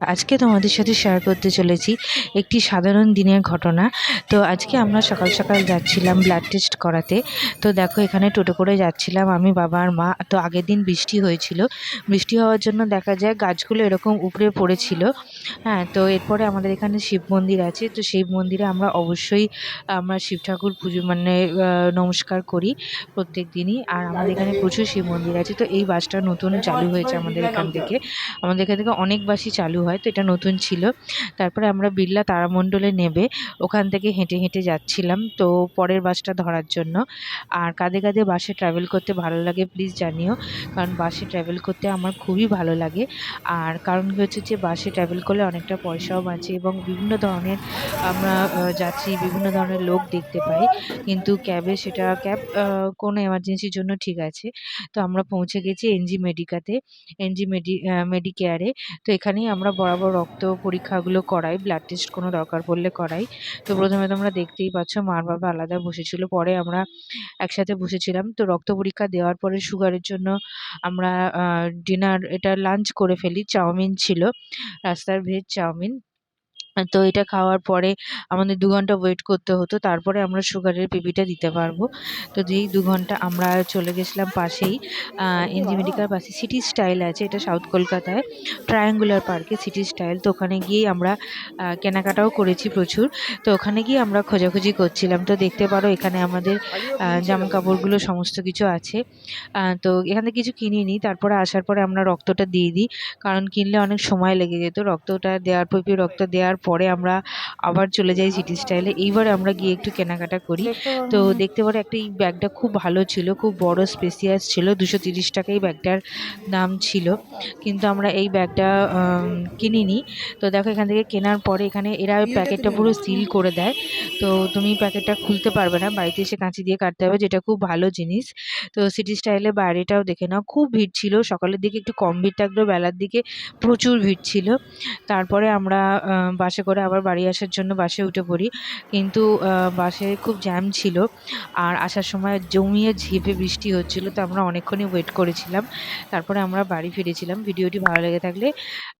আজকে তোমাদের সাথে শেয়ার করতে চলেছি একটি সাধারণ দিনের ঘটনা। তো আজকে আমরা সকাল সকাল যাচ্ছিলাম ব্লাড টেস্ট করাতে। তো দেখো এখানে টোটো করে যাচ্ছিলাম আমি, বাবা আর মা। তো আগের দিন বৃষ্টি হয়েছিল। বৃষ্টি হওয়ার জন্য দেখা যায় গাছগুলো এরকম উপরে পড়েছিল। হ্যাঁ তো এরপরে আমাদের এখানে শিব মন্দির আছে। তো শিব মন্দিরে আমরা অবশ্যই আমরা শিব ঠাকুর পুজো মানে নমস্কার করি প্রত্যেক দিনই। আর আমাদের এখানে প্রচুর শিব মন্দির আছে। তো এই বাসটা নতুন চালু হয়েছে আমাদের এখান থেকে। আমাদের এখান থেকে অনেক বাসই চালু হয়, তো এটা নতুন ছিল। তারপরে আমরা বিড়লা তারামণ্ডলে নেবে, ওখান থেকে হেঁটে হেঁটে যাচ্ছিলাম, তো পরের বাসটা ধরার জন্য। আর কাঁধে কাঁধে বাসে ট্রাভেল করতে ভালো লাগে প্লিজ জানিও, কারণ বাসে ট্রাভেল করতে আমার খুবই ভালো লাগে। আর কারণ কি হচ্ছে যে, বাসে ট্রাভেল করলে অনেকটা পয়সাও বাঁচে এবং বিভিন্ন ধরনের আমরা যাচ্ছি বিভিন্ন ধরনের লোক দেখতে পাই। কিন্তু ক্যাবে সেটা, ক্যাব কোনো এমার্জেন্সির জন্য ঠিক আছে। তো আমরা পৌঁছে গেছি এনজি মেডিকাতে এনজি মেডি মেডিকেয়ারে তো এখানেই আমরা বরাবর রক্ত পরীক্ষাগুলো করাই ব্লাড টেস্ট কোনো দরকার পড়লে করাই। তো প্রথমে তোমরা দেখতেই পাচ্ছ, মার বাবা আলাদা বসেছিল, পরে আমরা একসাথে বসেছিলাম। তো রক্ত পরীক্ষা দেওয়ার পরে সুগারের জন্য আমরা ডিনার এটা লাঞ্চ করে ফেলি, চাউমিন ছিল, রাস্তার ভেজ চাউমিন। তো এটা খাওয়ার পরে আমাদের দু ঘণ্টা ওয়েট করতে হতো, তারপরে আমরা সুগারের পিপিটা দিতে পারব। তো যেই দু ঘণ্টা আমরা চলে গেছিলাম পাশেই এনজি মেডিকাল পাশে সিটি স্টাইল আছে, এটা সাউথ কলকাতায় ট্রায়াঙ্গুলার পার্কে সিটি স্টাইল তো ওখানে গিয়েই আমরা কেনাকাটাও করেছি প্রচুর। তো ওখানে গিয়ে আমরা খোঁজাখুঁজি করছিলাম। তো দেখতে পারো এখানে আমাদের জামা কাপড়গুলো সমস্ত কিছু আছে। তো এখানে কিছু কিনিনি, তারপরে আসার পরে আমরা রক্তটা দিয়ে দিই। কারণ কিনলে অনেক সময় লেগে যেত। রক্তটা দেওয়ার পর, রক্ত দেওয়ার পরে আমরা আবার চলে যাই সিটি স্টাইলে এইবার আমরা গিয়ে একটু কেনাকাটা করি। তো দেখতে পারো একটা এই ব্যাগটা খুব ভালো ছিল খুব বড় স্পেসিয়াস ছিল দুশো তিরিশ টাকা এই ব্যাগটার দাম ছিল। কিন্তু আমরা এই ব্যাগটা কিনিনি। তো দেখো এখান থেকে কেনার পরে এখানে এরা প্যাকেটটা পুরো সিল করে দেয়। তো তুমি প্যাকেটটা খুলতে পারবে না বাড়িতে এসে কাঁচি দিয়ে কাটতে হবে যেটা খুব ভালো জিনিস। তো সিটি স্টাইলে বাইরেটাও দেখে নাও খুব ভিড় ছিল। সকালের দিকে একটু কম ভিড় থাকলেও বেলার দিকে প্রচুর ভিড় ছিল। তারপরে আমরা আহ, বাসে করে আবার বাড়ি আসার জন্য বাসে উঠে পড়ি। কিন্তু বাসে খুব জ্যাম ছিল। আর আসার সময় জমিয়ে ঝেপে বৃষ্টি হচ্ছিল, তো আমরা অনেকক্ষণই ওয়েট করেছিলাম। তারপরে আমরা বাড়ি ফিরেছিলাম। ভিডিওটি ভালো লেগে থাকলে